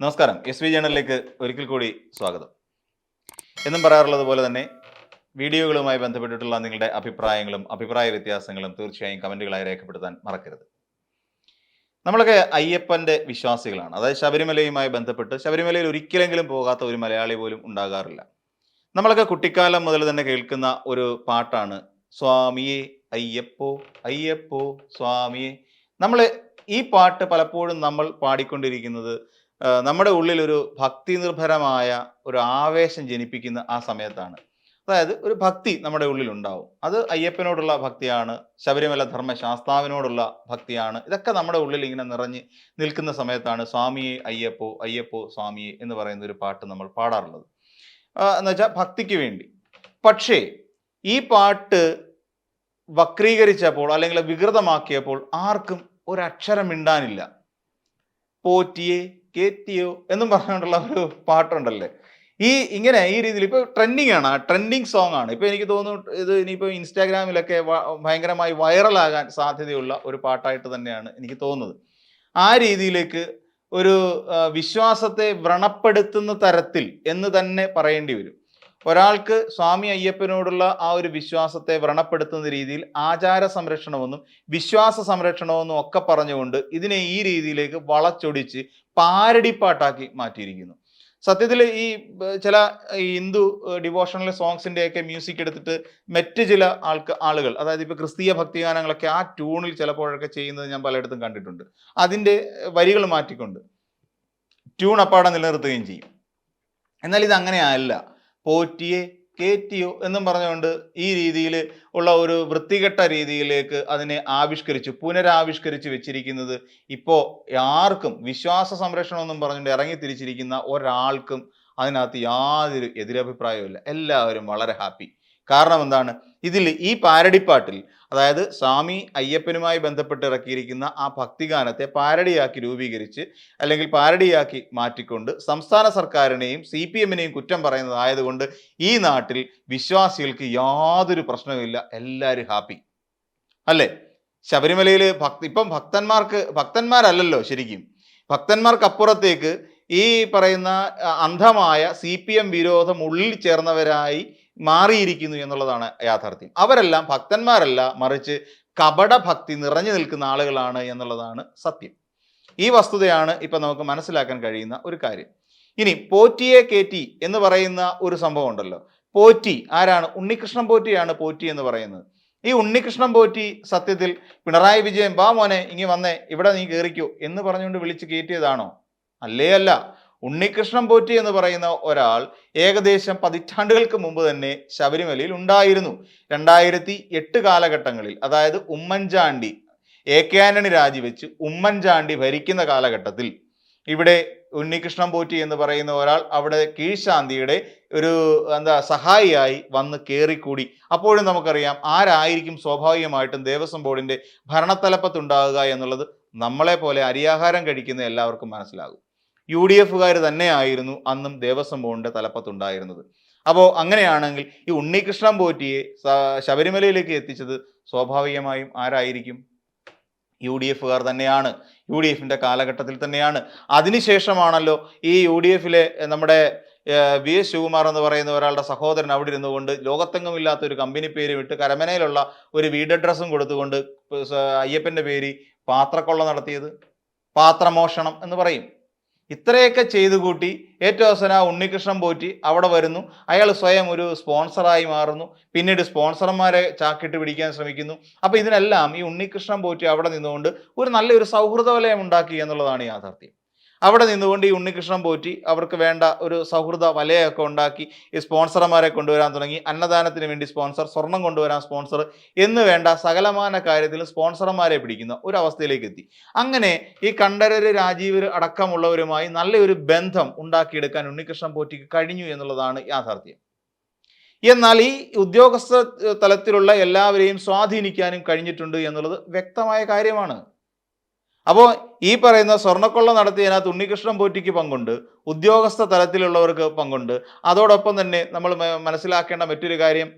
നമസ്കാരം. S V ജേണലിലേക്ക് ഒരിക്കൽ കൂടി സ്വാഗതം. എന്നും പറയാറുള്ളത് പോലെ തന്നെ വീഡിയോകളുമായി ബന്ധപ്പെട്ടിട്ടുള്ള നിങ്ങളുടെ അഭിപ്രായങ്ങളും അഭിപ്രായ വ്യത്യാസങ്ങളും തീർച്ചയായും കമന്റുകളായി രേഖപ്പെടുത്താൻ മറക്കരുത്. നമ്മളൊക്കെ അയ്യപ്പന്റെ വിശ്വാസികളാണ്. അതായത് ശബരിമലയുമായി ബന്ധപ്പെട്ട് ശബരിമലയിൽ ഒരിക്കലെങ്കിലും പോകാത്ത ഒരു മലയാളി പോലും ഉണ്ടാകാറില്ല. നമ്മളൊക്കെ കുട്ടിക്കാലം മുതൽ തന്നെ കേൾക്കുന്ന ഒരു പാട്ടാണ് സ്വാമിയെ അയ്യപ്പോ അയ്യപ്പോ സ്വാമിയെ. നമ്മൾ ഈ പാട്ട് പലപ്പോഴും നമ്മൾ പാടിക്കൊണ്ടിരിക്കുന്നത് നമ്മുടെ ഉള്ളിൽ ഒരു ഭക്തി നിർഭരമായ ഒരു ആവേശം ജനിപ്പിക്കുന്ന ആ സമയത്താണ്. അതായത് ഒരു ഭക്തി നമ്മുടെ ഉള്ളിൽ ഉണ്ടാവും അത് അയ്യപ്പനോടുള്ള ഭക്തിയാണ് ശബരിമല ധർമ്മശാസ്താവിനോടുള്ള ഭക്തിയാണ്. ഇതൊക്കെ നമ്മുടെ ഉള്ളിൽ ഇങ്ങനെ നിറഞ്ഞ് നിൽക്കുന്ന സമയത്താണ് സ്വാമിയെ അയ്യപ്പോ അയ്യപ്പോ സ്വാമിയെ എന്ന് പറയുന്ന ഒരു പാട്ട് നമ്മൾ പാടാറുള്ളത്. എന്നുവെച്ചാൽ എന്ന് വെച്ചാൽ ഭക്തിക്ക് വേണ്ടി. പക്ഷേ ഈ പാട്ട് വക്രീകരിച്ചപ്പോൾ അല്ലെങ്കിൽ വികൃതമാക്കിയപ്പോൾ ആർക്കും ഒരക്ഷരം മിണ്ടാനില്ല. പോറ്റിയെ കേറ്റിയോ എന്നും പറഞ്ഞുകൊണ്ടുള്ള ഒരു പാട്ടുണ്ടല്ലേ? ഈ ഇങ്ങനെ ഈ രീതിയിൽ ഇപ്പോൾ ട്രെൻഡിങ് ആണ്. ട്രെൻഡിങ് സോങ് ആണ്. ഇപ്പോൾ എനിക്ക് തോന്നുന്നു ഇത് ഇനിയിപ്പോൾ ഇൻസ്റ്റാഗ്രാമിലൊക്കെ ഭയങ്കരമായി വൈറലാകാൻ സാധ്യതയുള്ള ഒരു പാട്ടായിട്ട് തന്നെയാണ് എനിക്ക് തോന്നുന്നത്. ആ രീതിയിലേക്ക് ഒരു വിശ്വാസത്തെ വ്രണപ്പെടുത്തുന്ന തരത്തിൽ എന്ന് തന്നെ പറയേണ്ടി വരും. ഒരാൾക്ക് സ്വാമി അയ്യപ്പനോടുള്ള ആ ഒരു വിശ്വാസത്തെ വ്രണപ്പെടുത്തുന്ന രീതിയിൽ ആചാര സംരക്ഷണമെന്നും വിശ്വാസ സംരക്ഷണമെന്നും ഒക്കെ പറഞ്ഞുകൊണ്ട് ഇതിനെ ഈ രീതിയിലേക്ക് വളച്ചൊടിച്ച് പാരടിപ്പാട്ടാക്കി മാറ്റിയിരിക്കുന്നു. സത്യത്തിൽ ഈ ചില ഹിന്ദു ഡിവോഷണൽ സോങ്സിന്റെയൊക്കെ മ്യൂസിക് എടുത്തിട്ട് മറ്റ് ചില ആൾക്ക് ആളുകൾ അതായത് ഇപ്പോൾ ക്രിസ്തീയ ഭക്തിഗാനങ്ങളൊക്കെ ആ ട്യൂണിൽ ചിലപ്പോഴൊക്കെ ചെയ്യുന്നത് ഞാൻ പലയിടത്തും കണ്ടിട്ടുണ്ട്. അതിന്റെ വരികൾ മാറ്റിക്കൊണ്ട് ട്യൂൺ അപ്പാടെ നിലനിർത്തുകയും ചെയ്യും. എന്നാൽ ഇത് അങ്ങനെയല്ല പോറ്റിയെ കേറ്റിയോ എന്നും പറഞ്ഞുകൊണ്ട് ഈ രീതിയിൽ ഉള്ള ഒരു വൃത്തികെട്ട രീതിയിലേക്ക് അതിനെ ആവിഷ്കരിച്ചു പുനരാവിഷ്കരിച്ച് വെച്ചിരിക്കുന്നത് ഇപ്പോൾ ആർക്കും വിശ്വാസ സംരക്ഷണം എന്നും പറഞ്ഞുകൊണ്ട് ഇറങ്ങി തിരിച്ചിരിക്കുന്ന ഒരാൾക്കും അതിനകത്ത് യാതൊരു എതിരഭിപ്രായവുമില്ല. എല്ലാവരും വളരെ ഹാപ്പി കാരണം എന്താണ്? ഇതിൽ ഈ പാരടിപ്പാട്ടിൽ അതായത് സ്വാമി അയ്യപ്പനുമായി ബന്ധപ്പെട്ട് ഇറക്കിയിരിക്കുന്ന ആ ഭക്തിഗാനത്തെ പാരടിയാക്കി രൂപീകരിച്ച് അല്ലെങ്കിൽ പാരടിയാക്കി മാറ്റിക്കൊണ്ട് സംസ്ഥാന സർക്കാരിനെയും സി പി എമ്മിനെയും കുറ്റം പറയുന്നതായതുകൊണ്ട് ഈ നാട്ടിൽ വിശ്വാസികൾക്ക് യാതൊരു പ്രശ്നവുമില്ല. എല്ലാവരും ഹാപ്പി. അല്ലേ? ശബരിമലയിൽ ഭക്തി ഇപ്പം ഭക്തന്മാർക്ക് ഭക്തന്മാരല്ലല്ലോ ശരിക്കും. ഭക്തന്മാർക്കപ്പുറത്തേക്ക് ഈ പറയുന്ന അന്ധമായ സി പി എം വിരോധം ഉള്ളിൽ ചേർന്നവരായി മാറിയിരിക്കുന്നു എന്നുള്ളതാണ് യാഥാർത്ഥ്യം. അവരെല്ലാം ഭക്തന്മാരല്ല മറിച്ച് കപട ഭക്തി നിറഞ്ഞു നിൽക്കുന്ന ആളുകളാണ് എന്നുള്ളതാണ് സത്യം. ഈ വസ്തുതയാണ് ഇപ്പം നമുക്ക് മനസ്സിലാക്കാൻ കഴിയുന്ന ഒരു കാര്യം. ഇനി പോറ്റിയെ കേറ്റി എന്ന് പറയുന്ന ഒരു സംഭവം ഉണ്ടല്ലോ. പോറ്റി ആരാണ്? ഉണ്ണികൃഷ്ണൻ പോറ്റിയാണ് പോറ്റി എന്ന് പറയുന്നത്. ഈ ഉണ്ണികൃഷ്ണൻ പോറ്റി സത്യത്തിൽ പിണറായി വിജയൻ വാ മോനെ ഇങ്ങി വന്നേ ഇവിടെ നീ കയറിക്കോ എന്ന് പറഞ്ഞുകൊണ്ട് വിളിച്ച് കയറ്റിയതാണോ അല്ലേ അല്ല. ഉണ്ണികൃഷ്ണൻ പോറ്റി എന്ന് പറയുന്ന ഒരാൾ ഏകദേശം പതിറ്റാണ്ടുകൾക്ക് മുമ്പ് തന്നെ ശബരിമലയിൽ ഉണ്ടായിരുന്നു. രണ്ടായിരത്തി എട്ട് കാലഘട്ടങ്ങളിൽ അതായത് ഉമ്മൻചാണ്ടി എ കെ ആന്റണി രാജിവെച്ച് ഉമ്മൻചാണ്ടി ഭരിക്കുന്ന കാലഘട്ടത്തിൽ ഇവിടെ ഉണ്ണികൃഷ്ണൻ പോറ്റി എന്ന് പറയുന്ന ഒരാൾ അവിടെ കീഴ്ശാന്തിയുടെ ഒരു എന്താ സഹായിയായി വന്ന് കയറിക്കൂടി അപ്പോഴും നമുക്കറിയാം ആരായിരിക്കും സ്വാഭാവികമായിട്ടും ദേവസ്വം ബോർഡിന്റെ ഭരണത്തലപ്പത്തുണ്ടാകുക എന്നുള്ളത് നമ്മളെ പോലെ അരിയാഹാരം കഴിക്കുന്ന എല്ലാവർക്കും മനസ്സിലാകും. യു ഡി എഫുകാർ തന്നെയായിരുന്നു അന്നും ദേവസ്വം ബോർഡിന്റെ തലപ്പത്തുണ്ടായിരുന്നത്. അപ്പോൾ അങ്ങനെയാണെങ്കിൽ ഈ ഉണ്ണികൃഷ്ണൻ പോറ്റിയെ ശബരിമലയിലേക്ക് എത്തിച്ചത് സ്വാഭാവികമായും ആരായിരിക്കും? യു ഡി എഫുകാർ തന്നെയാണ്. യു ഡി എഫിന്റെ കാലഘട്ടത്തിൽ തന്നെയാണ്. അതിനുശേഷമാണല്ലോ ഈ യു ഡി എഫിലെ നമ്മുടെ വി എസ് ശിവകുമാർ എന്ന് പറയുന്ന ഒരാളുടെ സഹോദരൻ അവിടെ ഇരുന്നുകൊണ്ട് ലോകത്തെങ്ങും ഇല്ലാത്ത ഒരു കമ്പനി പേര് വിട്ട് കരമനയിലുള്ള ഒരു വീട് അഡ്രസ്സും കൊടുത്തുകൊണ്ട് അയ്യപ്പന്റെ പേര് പാത്രക്കൊള്ള നടത്തിയത്. പാത്രമോഷണം എന്ന് പറയും. ഇത്രയൊക്കെ ചെയ്തു കൂട്ടി ഏറ്റവും അവസാനം ഉണ്ണികൃഷ്ണൻ പോറ്റി അവിടെ വരുന്നു. അയാൾ സ്വയം ഒരു സ്പോൺസറായി മാറുന്നു. പിന്നീട് സ്പോൺസർമാരെ ചാക്കിട്ട് പിടിക്കാൻ ശ്രമിക്കുന്നു. അപ്പോൾ ഇതിനെല്ലാം ഈ ഉണ്ണികൃഷ്ണൻ പോറ്റി അവിടെ നിന്നുകൊണ്ട് ഒരു നല്ലൊരു സൗഹൃദ വലയം ഉണ്ടാക്കി എന്നുള്ളതാണ് യാഥാർത്ഥ്യം. അവിടെ നിന്നുകൊണ്ട് ഈ ഉണ്ണികൃഷ്ണൻ പോറ്റി അവർക്ക് വേണ്ട ഒരു സൗഹൃദ വലയൊക്കെ ഉണ്ടാക്കി ഈ സ്പോൺസർമാരെ കൊണ്ടുവരാൻ തുടങ്ങി. അന്നദാനത്തിന് വേണ്ടി സ്പോൺസർ സ്വർണം കൊണ്ടുവരാൻ സ്പോൺസർ എന്ന് വേണ്ട സകലമാന കാര്യത്തിലും സ്പോൺസർമാരെ പിടിക്കുന്ന ഒരു അവസ്ഥയിലേക്ക് എത്തി. അങ്ങനെ ഈ കണ്ഠരര് രാജീവർ അടക്കമുള്ളവരുമായി നല്ലൊരു ബന്ധം ഉണ്ടാക്കിയെടുക്കാൻ ഉണ്ണികൃഷ്ണൻ പോറ്റിക്ക് കഴിഞ്ഞു എന്നുള്ളതാണ് യാഥാർത്ഥ്യം. എന്നാൽ ഈ ഉദ്യോഗസ്ഥ തലത്തിലുള്ള എല്ലാവരെയും സ്വാധീനിക്കാനും കഴിഞ്ഞിട്ടുണ്ട് എന്നുള്ളത് വ്യക്തമായ കാര്യമാണ്. അപ്പോൾ ഈ പറയുന്ന സ്വർണക്കൊള്ള നടത്തിയതിനകത്ത് ഉണ്ണികൃഷ്ണൻ പോറ്റിക്ക് പങ്കുണ്ട് ഉദ്യോഗസ്ഥ തലത്തിലുള്ളവർക്ക് പങ്കുണ്ട്. അതോടൊപ്പം തന്നെ നമ്മൾ മനസ്സിലാക്കേണ്ട മറ്റൊരു കാര്യം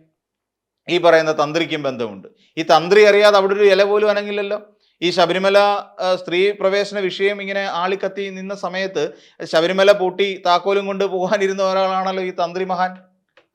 ഈ പറയുന്ന തന്ത്രിക്കും ബന്ധമുണ്ട്. ഈ തന്ത്രി അറിയാതെ അവിടെ ഒരു ഇല പോലും അനങ്ങില്ലല്ലോ. ഈ ശബരിമല സ്ത്രീ പ്രവേശന വിഷയം ഇങ്ങനെ ആളിക്കത്തി നിന്ന സമയത്ത് ശബരിമല പൂട്ടി താക്കോലും കൊണ്ട് പോകാനിരുന്ന ഒരാളാണല്ലോ ഈ തന്ത്രി മഹാൻ.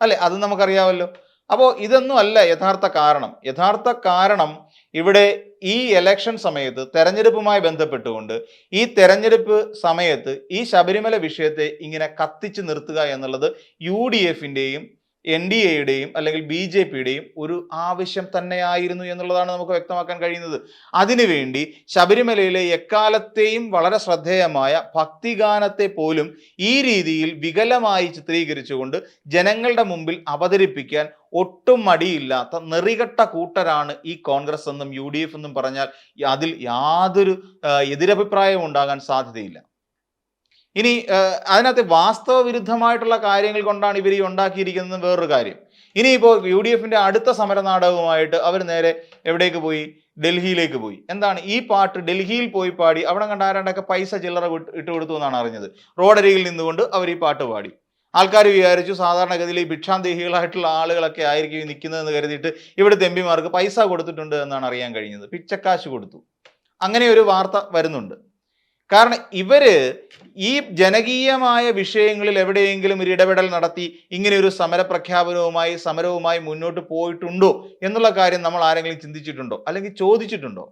അല്ലേ? അത് നമുക്കറിയാമല്ലോ അപ്പോൾ ഇതൊന്നും അല്ല യഥാർത്ഥ കാരണം. യഥാർത്ഥ കാരണം ഇവിടെ ഈ എലക്ഷൻ സമയത്ത് തെരഞ്ഞെടുപ്പുമായി ബന്ധപ്പെട്ടുകൊണ്ട് ഈ തെരഞ്ഞെടുപ്പ് സമയത്ത് ഈ ശബരിമല വിഷയത്തെ ഇങ്ങനെ കത്തിച്ചു നിർത്തുക എന്നുള്ളത് യു ഡി എഫിന്റെയും എൻ ഡി എയുടെയും അല്ലെങ്കിൽ ബി ജെ പിയുടെയും ഒരു ആവശ്യം തന്നെയായിരുന്നു എന്നുള്ളതാണ് നമുക്ക് വ്യക്തമാക്കാൻ കഴിയുന്നത്. അതിനുവേണ്ടി ശബരിമലയിലെ എക്കാലത്തെയും വളരെ ശ്രദ്ധേയമായ ഭക്തിഗാനത്തെ പോലും ഈ രീതിയിൽ വികലമായി ചിത്രീകരിച്ചുകൊണ്ട് ജനങ്ങളുടെ മുമ്പിൽ അവതരിപ്പിക്കാൻ ഒട്ടും മടിയില്ലാത്ത നെറികെട്ട കൂട്ടരാണ് ഈ കോൺഗ്രസ് എന്നും യു എന്നും പറഞ്ഞാൽ അതിൽ യാതൊരു എതിരഭിപ്രായവും ഉണ്ടാകാൻ സാധ്യതയില്ല. ഇനി അതിനകത്ത് വാസ്തവ വിരുദ്ധമായിട്ടുള്ള കാര്യങ്ങൾ കൊണ്ടാണ് ഇവർ ഈ ഉണ്ടാക്കിയിരിക്കുന്നത് വേറൊരു കാര്യം. ഇനിയിപ്പോൾ യു ഡി എഫിന്റെ അടുത്ത സമര നാടകവുമായിട്ട് അവർ നേരെ എവിടേക്ക് പോയി? ഡൽഹിയിലേക്ക് പോയി. എന്താണ്? ഈ പാട്ട് ഡൽഹിയിൽ പോയി പാടി അവിടെ കണ്ട ആരാണ്ടൊക്കെ പൈസ ചില്ലറ ഇട്ട് കൊടുത്തു എന്നാണ് അറിഞ്ഞത്. റോഡരികിൽ നിന്നുകൊണ്ട് അവർ ഈ പാട്ട് പാടി. ആൾക്കാർ വിചാരിച്ചു സാധാരണഗതിയിൽ ഈ ഭിക്ഷാന്തേഹികളായിട്ടുള്ള ആളുകളൊക്കെ ആയിരിക്കും നിൽക്കുന്നതെന്ന് കരുതിയിട്ട് ഇവിടുത്തെ എം പിമാർക്ക് പൈസ കൊടുത്തിട്ടുണ്ട് എന്നാണ് അറിയാൻ കഴിഞ്ഞത്. പിച്ചക്കാശ് കൊടുത്തു. അങ്ങനെ ഒരു വാർത്ത വരുന്നുണ്ട്. കാരണം ഇവർ ഈ ജനകീയമായ വിഷയങ്ങളിൽ എവിടെയെങ്കിലും ഒരു ഇടപെടൽ നടത്തി ഇങ്ങനെ ഒരു സമര പ്രഖ്യാപനവുമായി സമരവുമായി മുന്നോട്ട് പോയിട്ടുണ്ടോ എന്നുള്ള കാര്യം നമ്മൾ ആരെങ്കിലും ചിന്തിച്ചിട്ടുണ്ടോ? അല്ലെങ്കിൽ ചോദിച്ചിട്ടുണ്ടോ?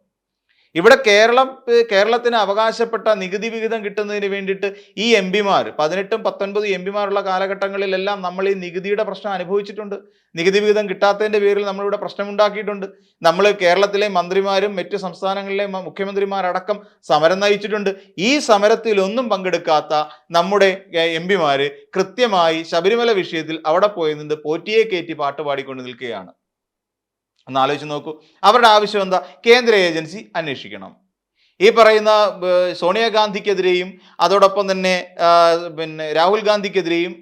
ഇവിടെ കേരളം കേരളത്തിന് അവകാശപ്പെട്ട നികുതി വിഹിതം കിട്ടുന്നതിന് വേണ്ടിയിട്ട് ഈ എം പിമാർ പതിനെട്ടും പത്തൊൻപതും എം പിമാരുള്ള കാലഘട്ടങ്ങളിലെല്ലാം നമ്മൾ ഈ നികുതിയുടെ പ്രശ്നം അനുഭവിച്ചിട്ടുണ്ട്. നികുതി വിഹിതം കിട്ടാത്തതിന്റെ പേരിൽ നമ്മളിവിടെ പ്രശ്നമുണ്ടാക്കിയിട്ടുണ്ട്. നമ്മൾ കേരളത്തിലെ മന്ത്രിമാരും മറ്റ് സംസ്ഥാനങ്ങളിലെ മുഖ്യമന്ത്രിമാരടക്കം സമരം നയിച്ചിട്ടുണ്ട്. ഈ സമരത്തിലൊന്നും പങ്കെടുക്കാത്ത നമ്മുടെ എം പിമാര് കൃത്യമായി ശബരിമല വിഷയത്തിൽ അവിടെ പോയി നിന്ന് പോറ്റിയെ കയറ്റി പാട്ട് പാടിക്കൊണ്ട് നിൽക്കുകയാണ്. ഒന്ന് ആലോചിച്ച് നോക്കൂ. അവരുടെ ആവശ്യം എന്താ? കേന്ദ്ര ഏജൻസി അന്വേഷിക്കണം. ഈ പറയുന്ന സോണിയാഗാന്ധിക്കെതിരെയും അതോടൊപ്പം തന്നെ പിന്നെ രാഹുൽ ഗാന്ധിക്കെതിരെയും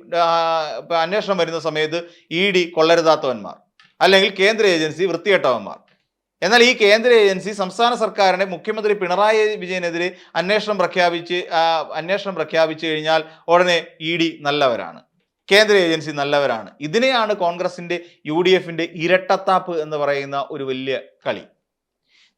അന്വേഷണം വരുന്ന സമയത്ത് ഇ ഡി കൊള്ളരുതാത്തവന്മാർ അല്ലെങ്കിൽ കേന്ദ്ര ഏജൻസി വൃത്തികെട്ടവന്മാർ. എന്നാൽ ഈ കേന്ദ്ര ഏജൻസി സംസ്ഥാന സർക്കാരിനെ മുഖ്യമന്ത്രി പിണറായി വിജയനെതിരെ അന്വേഷണം പ്രഖ്യാപിച്ച് അന്വേഷണം പ്രഖ്യാപിച്ചു കഴിഞ്ഞാൽ ഉടനെ ഇ ഡി നല്ലവരാണ്. കേന്ദ്ര ഏജൻസി നല്ലവരാണ്. ഇതിനെയാണ് കോൺഗ്രസിന്റെ യു ഡി എഫിന്റെ ഇരട്ടത്താപ്പ് എന്ന് പറയുന്ന ഒരു വലിയ കളി.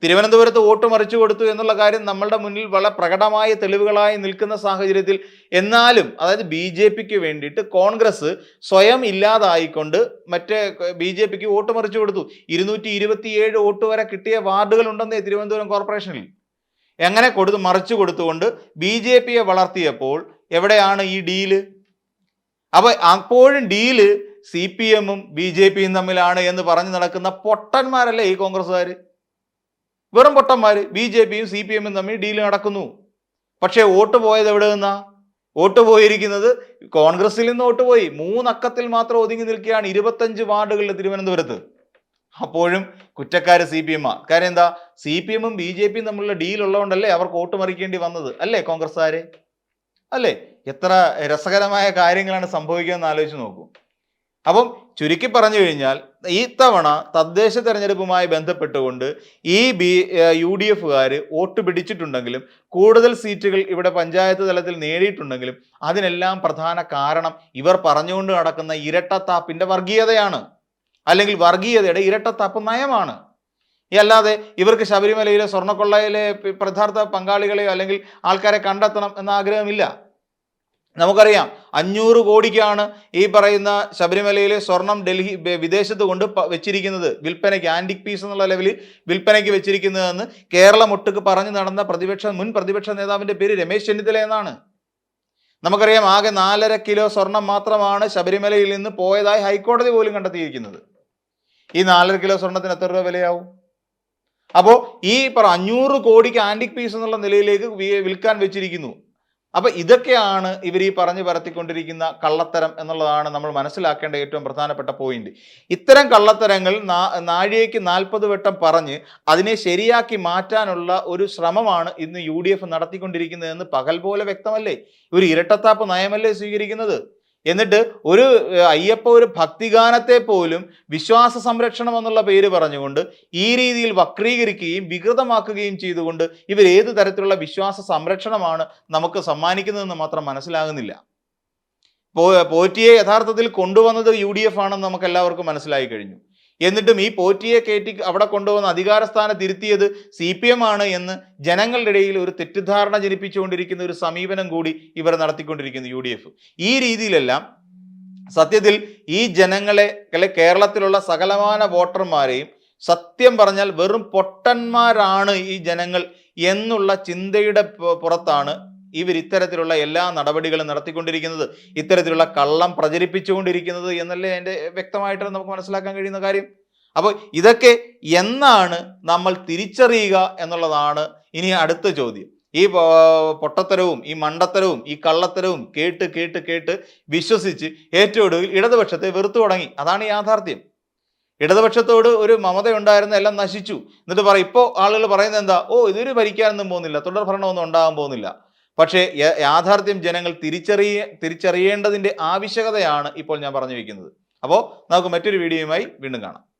തിരുവനന്തപുരത്ത് വോട്ട് മറിച്ചു കൊടുത്തു എന്നുള്ള കാര്യം നമ്മളുടെ മുന്നിൽ വളരെ പ്രകടമായ തെളിവുകളായി നിൽക്കുന്ന സാഹചര്യത്തിൽ എന്നാലും അതായത് ബി ജെ പിക്ക് വേണ്ടിയിട്ട് കോൺഗ്രസ് സ്വയം ഇല്ലാതായിക്കൊണ്ട് മറ്റേ ബി ജെ പിക്ക് വോട്ട് മറിച്ചു കൊടുത്തു. ഇരുന്നൂറ്റി ഇരുപത്തിയേഴ് വോട്ട് വരെ കിട്ടിയ വാർഡുകൾ ഉണ്ടെന്നേ തിരുവനന്തപുരം കോർപ്പറേഷനിൽ. എങ്ങനെ കൊടുത്ത്? മറിച്ചു കൊടുത്തുകൊണ്ട് ബി ജെ പിയെ വളർത്തിയപ്പോൾ എവിടെയാണ് ഈ ഡീൽ? അപ്പൊ അപ്പോഴും ഡീൽ സി പി എമ്മും ബി ജെ പിയും തമ്മിലാണ് എന്ന് പറഞ്ഞു നടക്കുന്ന പൊട്ടന്മാരല്ലേ ഈ കോൺഗ്രസ്സുകാർ വെറും പൊട്ടന്മാർ ബി ജെ പിയും സി പി എമ്മും തമ്മിൽ ഡീൽ നടക്കുന്നു. പക്ഷേ വോട്ട് പോയത് എവിടെ നിന്നാ വോട്ട് പോയിരിക്കുന്നത് കോൺഗ്രസിൽ നിന്ന് വോട്ട് പോയി. മൂന്നക്കത്തിൽ മാത്രം ഒതുങ്ങി നിൽക്കുകയാണ് ഇരുപത്തഞ്ച് വാർഡുകളിൽ തിരുവനന്തപുരത്ത്. അപ്പോഴും കുറ്റക്കാര് സി പി എം ആ കാര്യം എന്താ? സി പി എമ്മും ബി ജെ പിയും തമ്മിലുള്ള ഡീൽ ഉള്ളതുകൊണ്ടല്ലേ അവർക്ക് വോട്ട് മറിക്കേണ്ടി വന്നത് അല്ലേ കോൺഗ്രസ്സുകാരെ? അല്ലേ? എത്ര രസകരമായ കാര്യങ്ങളാണ് സംഭവിക്കുകയെന്ന് ആലോചിച്ച് നോക്കൂ. അപ്പം ചുരുക്കി പറഞ്ഞു കഴിഞ്ഞാൽ ഈ തവണ തദ്ദേശ തെരഞ്ഞെടുപ്പുമായി ബന്ധപ്പെട്ടുകൊണ്ട് ഈ ബി യു ഡി എഫുകാർ വോട്ട് പിടിച്ചിട്ടുണ്ടെങ്കിലും കൂടുതൽ സീറ്റുകൾ ഇവിടെ പഞ്ചായത്ത് തലത്തിൽ നേടിയിട്ടുണ്ടെങ്കിലും അതിനെല്ലാം പ്രധാന കാരണം ഇവർ പറഞ്ഞുകൊണ്ട് നടക്കുന്ന ഇരട്ടത്താപ്പിന്റെ വർഗീയതയാണ്. അല്ലെങ്കിൽ വർഗീയതയുടെ ഇരട്ടത്താപ്പ് നയമാണ്. ഈ അല്ലാതെ ഇവർക്ക് ശബരിമലയിലെ സ്വർണക്കൊള്ളയിലെ പ്രധാർത്ഥ പങ്കാളികളെയോ അല്ലെങ്കിൽ ആൾക്കാരെ കണ്ടെത്തണം എന്ന ആഗ്രഹമില്ല. നമുക്കറിയാം അഞ്ഞൂറ് കോടിക്കാണ് ഈ പറയുന്ന ശബരിമലയിലെ സ്വർണം ഡൽഹി വിദേശത്ത് കൊണ്ട് വെച്ചിരിക്കുന്നത്. വിൽപ്പനയ്ക്ക് ആന്റിക് പീസ് എന്നുള്ള ലെവലിൽ വിൽപ്പനയ്ക്ക് വെച്ചിരിക്കുന്നതെന്ന് കേരളം ഒട്ടുക്ക് പറഞ്ഞു നടന്ന പ്രതിപക്ഷ മുൻ പ്രതിപക്ഷ നേതാവിന്റെ പേര് രമേശ് ചെന്നിത്തല എന്നാണ്. നമുക്കറിയാം ആകെ നാലര കിലോ സ്വർണം മാത്രമാണ് ശബരിമലയിൽ നിന്ന് പോയതായി ഹൈക്കോടതി പോലും കണ്ടെത്തിയിരിക്കുന്നത്. ഈ നാലര കിലോ സ്വർണത്തിന് എത്ര രൂപ വിലയാവും? അപ്പോൾ ഈ പറ അഞ്ഞൂറ് കോടിക്ക് ആന്റിക് പീസ് എന്നുള്ള നിലയിലേക്ക് വിൽക്കാൻ വെച്ചിരിക്കുന്നു. അപ്പൊ ഇതൊക്കെയാണ് ഇവർ ഈ പറഞ്ഞു പരത്തിക്കൊണ്ടിരിക്കുന്ന കള്ളത്തരം എന്നുള്ളതാണ് നമ്മൾ മനസ്സിലാക്കേണ്ട ഏറ്റവും പ്രധാനപ്പെട്ട പോയിന്റ് ഇത്തരം കള്ളത്തരങ്ങൾ നാഴികയ്ക്ക് നാൽപ്പത് വട്ടം പറഞ്ഞ് അതിനെ ശരിയാക്കി മാറ്റാനുള്ള ഒരു ശ്രമമാണ് ഇന്ന് യു ഡി എഫ് നടത്തിക്കൊണ്ടിരിക്കുന്നതെന്ന് പകൽ പോലെ വ്യക്തമല്ലേ? ഒരു ഇരട്ടത്താപ്പ് നയമല്ലേ സ്വീകരിക്കുന്നത്? എന്നിട്ട് ഒരു അയ്യപ്പ ഒരു ഭക്തിഗാനത്തെ പോലും വിശ്വാസ സംരക്ഷണം എന്നുള്ള പേര് പറഞ്ഞുകൊണ്ട് ഈ രീതിയിൽ വക്രീകരിക്കുകയും വികൃതമാക്കുകയും ചെയ്തുകൊണ്ട് ഇവർ ഏത് തരത്തിലുള്ള വിശ്വാസ സംരക്ഷണമാണ് നമുക്ക് സമ്മാനിക്കുന്നതെന്ന് മാത്രം മനസ്സിലാകുന്നില്ല. പോറ്റിയെ യഥാർത്ഥത്തിൽ കൊണ്ടുവന്നത് യു ഡി എഫ് ആണെന്ന് നമുക്ക് എല്ലാവർക്കും മനസ്സിലായി കഴിഞ്ഞു. എന്നിട്ടും ഈ പോറ്റിയെ കയറ്റി അവിടെ കൊണ്ടുവന്ന അധികാര സ്ഥാനത്ത് ഇരുത്തിയത് സി പി എം ആണ് എന്ന് ജനങ്ങളുടെ ഇടയിൽ ഒരു തെറ്റിദ്ധാരണ ജനിപ്പിച്ചുകൊണ്ടിരിക്കുന്ന ഒരു സമീപനം കൂടി ഇവർ നടത്തിക്കൊണ്ടിരിക്കുന്നു യു ഈ രീതിയിലെല്ലാം സത്യത്തിൽ ഈ ജനങ്ങളെ അല്ലെ കേരളത്തിലുള്ള സകലമാന വോട്ടർമാരെയും സത്യം പറഞ്ഞാൽ വെറും പൊട്ടന്മാരാണ് ഈ ജനങ്ങൾ എന്നുള്ള ചിന്തയുടെ പുറത്താണ് ഇവർ ഇത്തരത്തിലുള്ള എല്ലാ നടപടികളും നടത്തിക്കൊണ്ടിരിക്കുന്നത് ഇത്തരത്തിലുള്ള കള്ളം പ്രചരിപ്പിച്ചുകൊണ്ടിരിക്കുന്നത് എന്നല്ലേ എന്റെ വ്യക്തമായിട്ട് നമുക്ക് മനസ്സിലാക്കാൻ കഴിയുന്ന കാര്യം? അപ്പോൾ ഇതൊക്കെ എന്നാണ് നമ്മൾ തിരിച്ചറിയുക എന്നുള്ളതാണ് ഇനി അടുത്ത ചോദ്യം. ഈ പൊട്ടത്തരവും ഈ മണ്ടത്തരവും ഈ കള്ളത്തരവും കേട്ട് കേട്ട് കേട്ട് വിശ്വസിച്ച് ഏറ്റവും ഒടുവിൽ ഇടതുപക്ഷത്തെ വെറുത്തു തുടങ്ങി. അതാണ് യാഥാർത്ഥ്യം. ഇടതുപക്ഷത്തോട് ഒരു മമത ഉണ്ടായിരുന്ന എല്ലാം നശിച്ചു. എന്നിട്ട് പറയും ഇപ്പോൾ ആളുകൾ പറയുന്നത് എന്താ? ഓ ഇതൊരു ഭരിക്കാനൊന്നും പോകുന്നില്ല തുടർ ഭരണമൊന്നും ഉണ്ടാകാൻ പോകുന്നില്ല. പക്ഷേ യാഥാർത്ഥ്യം ജനങ്ങൾ തിരിച്ചറിയ തിരിച്ചറിയേണ്ടതിന്റെ ആവശ്യകതയാണ് ഇപ്പോൾ ഞാൻ പറഞ്ഞു വയ്ക്കുന്നത് അപ്പോൾ നമുക്ക് മറ്റൊരു വീഡിയോയുമായി വീണ്ടും കാണാം.